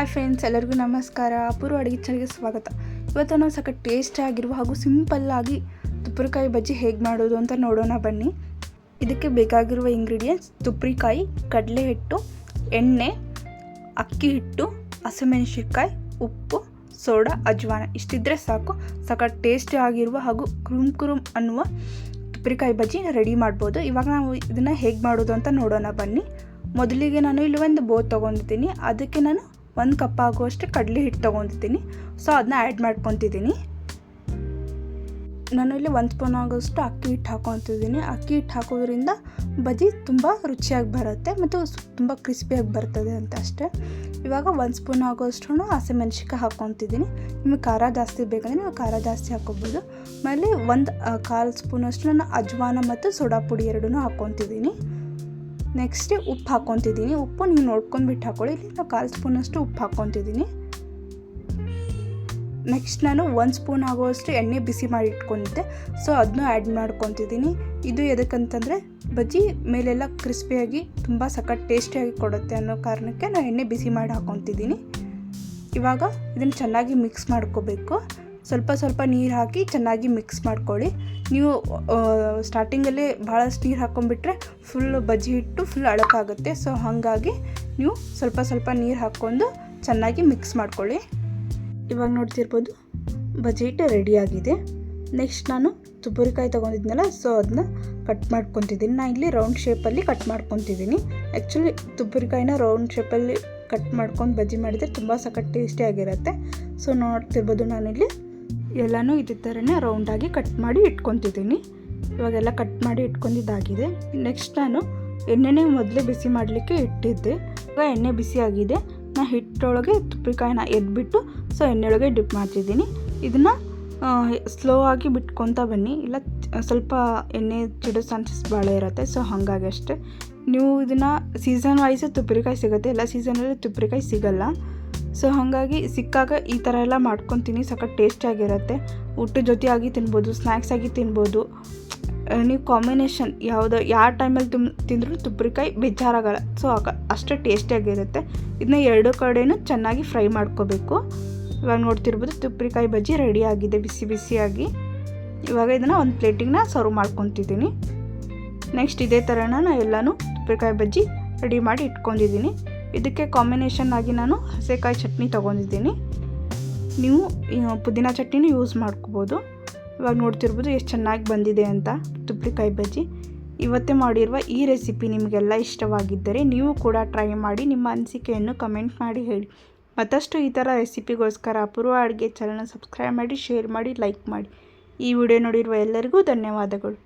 Hi friends, ಎಲ್ಲರಿಗೂ ನಮಸ್ಕಾರ. ಅಪೂರ್ವ ಅಡುಗೆ ಚಾನಲ್ಗೆ ಸ್ವಾಗತ. ಇವತ್ತು ನಾವು ಸಖತ್ ಟೇಸ್ಟ್ ಆಗಿರುವ ಹಾಗೂ ಸಿಂಪಲ್ಲಾಗಿ ತುಪ್ಪರಿಕಾಯಿ ಬಜ್ಜಿ ಹೇಗೆ ಮಾಡೋದು ಅಂತ ನೋಡೋಣ ಬನ್ನಿ. ಇದಕ್ಕೆ ಬೇಕಾಗಿರುವ ಇಂಗ್ರೀಡಿಯೆಂಟ್ಸ್ ತುಪ್ಪರಿಕಾಯಿ ಕಡಲೆ ಹಿಟ್ಟು ಎಣ್ಣೆ, ಅಕ್ಕಿ ಹಿಟ್ಟು, ಹಸಿಮೆಣಸಿನ್ಕಾಯಿ, ಉಪ್ಪು, ಸೋಡಾ, ಅಜ್ವಾನ. ಇಷ್ಟಿದ್ರೆ ಸಾಕು. ಸಖತ್ ಟೇಸ್ಟಿ ಆಗಿರುವ ಹಾಗೂ ಕುರುಮ್ ಕುರುಮ್ ಅನ್ನುವ ತುಪ್ಪರಿಕಾಯಿ ಬಜ್ಜಿ ರೆಡಿ ಮಾಡ್ಬೋದು. ಇವಾಗ ನಾವು ಇದನ್ನು ಹೇಗೆ ಮಾಡೋದು ಅಂತ ನೋಡೋಣ ಬನ್ನಿ. ಮೊದಲಿಗೆ ನಾನು ಇಲ್ಲಿ ಒಂದು ಬೋತ್ ತೊಗೊಂಡಿದ್ದೀನಿ. ಅದಕ್ಕೆ ನಾನು ಒಂದು ಕಪ್ ಆಗುವಷ್ಟು ಕಡಲೆ ಹಿಟ್ಟು ತೊಗೊತಿದ್ದೀನಿ ಸೊ ಅದನ್ನ ಆ್ಯಡ್ ಮಾಡ್ಕೊತಿದ್ದೀನಿ. ನಾನು ಇಲ್ಲಿ ಒಂದು ಸ್ಪೂನ್ ಆಗೋಷ್ಟು ಅಕ್ಕಿ ಹಿಟ್ಟು ಹಾಕೊತಿದ್ದೀನಿ. ಅಕ್ಕಿ ಹಿಟ್ಟು ಹಾಕೋದ್ರಿಂದ ಬಜಿ ತುಂಬ ರುಚಿಯಾಗಿ ಬರುತ್ತೆ ಮತ್ತು ತುಂಬ ಕ್ರಿಸ್ಪಿಯಾಗಿ ಬರ್ತದೆ ಅಂತ ಅಷ್ಟೇ. ಇವಾಗ ಒಂದು ಸ್ಪೂನ್ ಆಗೋಷ್ಟು ಹಸಿಮೆಣ್ಸಿಕಾಯಿ ಹಾಕೊತಿದ್ದೀನಿ. ನಿಮಗೆ ಖಾರ ಜಾಸ್ತಿ ಬೇಕಂದರೆ ನೀವು ಖಾರ ಜಾಸ್ತಿ ಹಾಕೋಬೋದು. ಆಮೇಲೆ ಒಂದು ಕಾಲು ಸ್ಪೂನಷ್ಟು ನಾನು ಅಜ್ವಾನ ಮತ್ತು ಸೋಡಾ ಪುಡಿ ಎರಡೂ ಹಾಕ್ಕೊತಿದ್ದೀನಿ ನೆಕ್ಸ್ಟ್ ಉಪ್ಪು ಹಾಕ್ಕೊತಿದ್ದೀನಿ. ಉಪ್ಪು ನೀವು ನೋಡ್ಕೊಂಡ್ಬಿಟ್ಟು ಹಾಕೊಳ್ಳಿ ಇಲ್ಲಿ ನಾವು ಕಾಲು ಸ್ಪೂನಷ್ಟು ಉಪ್ಪು ಹಾಕ್ಕೊತಿದ್ದೀನಿ. ನೆಕ್ಸ್ಟ್ ನಾನು ಒಂದು ಸ್ಪೂನ್ ಆಗುವಷ್ಟು ಎಣ್ಣೆ ಬಿಸಿ ಮಾಡಿ ಇಟ್ಕೊಂಡಿದ್ದೆ. ಸೊ ಅದನ್ನೂ ಆ್ಯಡ್ ಮಾಡ್ಕೊತಿದ್ದೀನಿ. ಇದು ಎದಕ್ಕಂತಂದರೆ, ಬಜ್ಜಿ ಮೇಲೆಲ್ಲ ಕ್ರಿಸ್ಪಿಯಾಗಿ ತುಂಬ ಸಖತ್ ಟೇಸ್ಟಿಯಾಗಿ ಕೊಡುತ್ತೆ ಅನ್ನೋ ಕಾರಣಕ್ಕೆ ನಾನು ಎಣ್ಣೆ ಬಿಸಿ ಮಾಡಿ ಹಾಕ್ಕೊತಿದ್ದೀನಿ. ಇವಾಗ ಇದನ್ನು ಚೆನ್ನಾಗಿ ಮಿಕ್ಸ್ ಮಾಡ್ಕೋಬೇಕು. ಸ್ವಲ್ಪ ಸ್ವಲ್ಪ ನೀರು ಹಾಕಿ ಚೆನ್ನಾಗಿ ಮಿಕ್ಸ್ ಮಾಡ್ಕೊಳ್ಳಿ. ನೀವು ಸ್ಟಾರ್ಟಿಂಗಲ್ಲಿ ಭಾಳಷ್ಟು ನೀರು ಹಾಕ್ಕೊಂಡ್ಬಿಟ್ರೆ ಫುಲ್ ಬಜ್ಜಿ ಹಿಟ್ಟು ಫುಲ್ ಅಳಕಾಗುತ್ತೆ. ಸೊ ಹಾಗಾಗಿ ನೀವು ಸ್ವಲ್ಪ ಸ್ವಲ್ಪ ನೀರು ಹಾಕ್ಕೊಂಡು ಚೆನ್ನಾಗಿ ಮಿಕ್ಸ್ ಮಾಡ್ಕೊಳ್ಳಿ. ಇವಾಗ ನೋಡ್ತಿರ್ಬೋದು ಬಜ್ಜಿ ಹಿಟ್ಟು ರೆಡಿಯಾಗಿದೆ ನೆಕ್ಸ್ಟ್ ನಾನು ತುಪ್ಪರಿಕಾಯಿ ತೊಗೊಂಡಿದ್ನಲ್ಲ ಸೊ ಅದನ್ನ ಕಟ್ ಮಾಡ್ಕೊತಿದ್ದೀನಿ. ನಾನು ಇಲ್ಲಿ ರೌಂಡ್ ಶೇಪಲ್ಲಿ ಕಟ್ ಮಾಡ್ಕೊತಿದ್ದೀನಿ. ಆ್ಯಕ್ಚುಲಿ ತುಪ್ಪರಿಕಾಯಿನ ರೌಂಡ್ ಶೇಪಲ್ಲಿ ಕಟ್ ಮಾಡ್ಕೊಂಡು ಬಜ್ಜಿ ಮಾಡಿದರೆ ತುಂಬ ಸಖತ್ ಟೇಸ್ಟಿಯಾಗಿರುತ್ತೆ ಸೊ ನೋಡ್ತಿರ್ಬೋದು ನಾನಿಲ್ಲಿ. ಎಲ್ಲನೂ ಇದೇ ಥರನೇ ರೌಂಡಾಗಿ ಕಟ್ ಮಾಡಿ ಇಟ್ಕೊತಿದ್ದೀನಿ. ಇವಾಗೆಲ್ಲ ಕಟ್ ಮಾಡಿ ಇಟ್ಕೊಂಡಿದ್ದಾಗಿದೆ. ನೆಕ್ಸ್ಟ್ ನಾನು ಎಣ್ಣೆನೇ ಮೊದಲೇ ಬಿಸಿ ಮಾಡಲಿಕ್ಕೆ ಇಟ್ಟಿದ್ದೆ. ಇವಾಗ ಎಣ್ಣೆ ಬಿಸಿಯಾಗಿದೆ ನಾ ಹಿಟ್ಟೊಳಗೆ ತುಪ್ಪಿಕಾಯಿನ ಎದ್ಬಿಟ್ಟು ಸೊ ಎಣ್ಣೆಯೊಳಗೆ ಡಿಪ್ ಮಾಡ್ತಿದ್ದೀನಿ. ಇದನ್ನು ಸ್ಲೋ ಆಗಿ ಬಿಟ್ಕೊತಾ ಬನ್ನಿ. ಇಲ್ಲ, ಸ್ವಲ್ಪ ಎಣ್ಣೆ ಚಿಡೋ ಚಾನ್ಸಸ್ ಭಾಳ ಇರುತ್ತೆ, ಸೊ ಹಾಗಾಗಿ ಅಷ್ಟೇ. ನೀವು ಇದನ್ನು ಸೀಸನ್ ವೈಸ್ ತುಪ್ಪರಿಕಾಯಿ ಸಿಗುತ್ತೆ. ಎಲ್ಲ ಸೀಸನಲ್ಲಿ ತುಪ್ಪರಿಕಾಯಿ ಸಿಗಲ್ಲ. ಸೊ ಹಾಗಾಗಿ ಸಿಕ್ಕಾಗ ಈ ಥರ ಎಲ್ಲ ಮಾಡ್ಕೊತೀನಿ. ಸಖತ್ ಟೇಸ್ಟಿಯಾಗಿರುತ್ತೆ ಊಟದ ಜೊತೆಯಾಗಿ ತಿನ್ಬೋದು ಸ್ನ್ಯಾಕ್ಸ್ ಆಗಿ ತಿನ್ಬೋದು. ನೀವು ಕಾಂಬಿನೇಷನ್ ಯಾವುದೋ ಯಾವ ಟೈಮಲ್ಲಿ ತುಂಬ ತಿಂದರೂ ತುಪ್ಪರಿಕಾಯಿ ಬೇಜಾರಾಗಲ್ಲ. ಸೊ ಆಗ ಅಷ್ಟೇ ಟೇಸ್ಟಿಯಾಗಿರುತ್ತೆ ಇದನ್ನ ಎರಡು ಕಡೆಯೂ ಚೆನ್ನಾಗಿ ಫ್ರೈ ಮಾಡ್ಕೋಬೇಕು. ಇವಾಗ ನೋಡ್ತಿರ್ಬೋದು ತುಪ್ಪರಿಕಾಯಿ ಬಜ್ಜಿ ರೆಡಿ ಆಗಿದೆ, ಬಿಸಿ ಬಿಸಿಯಾಗಿ. ಇವಾಗ ಇದನ್ನು ಒಂದು ಪ್ಲೇಟಿಗೆ ಸರ್ವ್ ಮಾಡ್ಕೊತಿದ್ದೀನಿ. ನೆಕ್ಸ್ಟ್ ಇದೇ ಥರನ ನಾನು ಎಲ್ಲನೂ ತುಪ್ಪರಿಕಾಯಿ ಬಜ್ಜಿ ರೆಡಿ ಮಾಡಿ ಇಟ್ಕೊಂಡಿದ್ದೀನಿ. ಇದಕ್ಕೆ ಕಾಂಬಿನೇಷನ್ ಆಗಿ ನಾನು ಹಸೆಕಾಯಿ ಚಟ್ನಿ ತೊಗೊಂಡಿದ್ದೀನಿ. ನೀವು ಪುದೀನ ಚಟ್ನಿನೂ ಯೂಸ್ ಮಾಡ್ಕೋಬೋದು. ಇವಾಗ ನೋಡ್ತಿರ್ಬೋದು ಎಷ್ಟು ಚೆನ್ನಾಗಿ ಬಂದಿದೆ ಅಂತ ತುಪ್ಪಳಿಕಾಯಿ ಬಜ್ಜಿ. ಇವತ್ತೇ ಮಾಡಿರುವ ಈ ರೆಸಿಪಿ ನಿಮಗೆಲ್ಲ ಇಷ್ಟವಾಗಿದ್ದರೆ ನೀವು ಕೂಡ ಟ್ರೈ ಮಾಡಿ ನಿಮ್ಮ ಅನಿಸಿಕೆಯನ್ನು ಕಮೆಂಟ್ ಮಾಡಿ ಹೇಳಿ. ಮತ್ತಷ್ಟು ಈ ಥರ ರೆಸಿಪಿಗೋಸ್ಕರ ಅಪೂರ್ವ ಅಡುಗೆ ಚಾನಲ್ನ ಸಬ್ಸ್ಕ್ರೈಬ್ ಮಾಡಿ ಶೇರ್ ಮಾಡಿ ಲೈಕ್ ಮಾಡಿ. ಈ ವಿಡಿಯೋ ನೋಡಿರುವ ಎಲ್ಲರಿಗೂ ಧನ್ಯವಾದಗಳು.